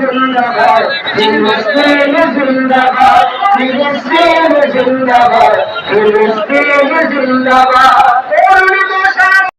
জিন্দাবাদ ফিলিস্তিন জিন্দাবাদ ফিলিস্তিন জিন্দাবাদ ফিলিস্তিন জিন্দাবাদ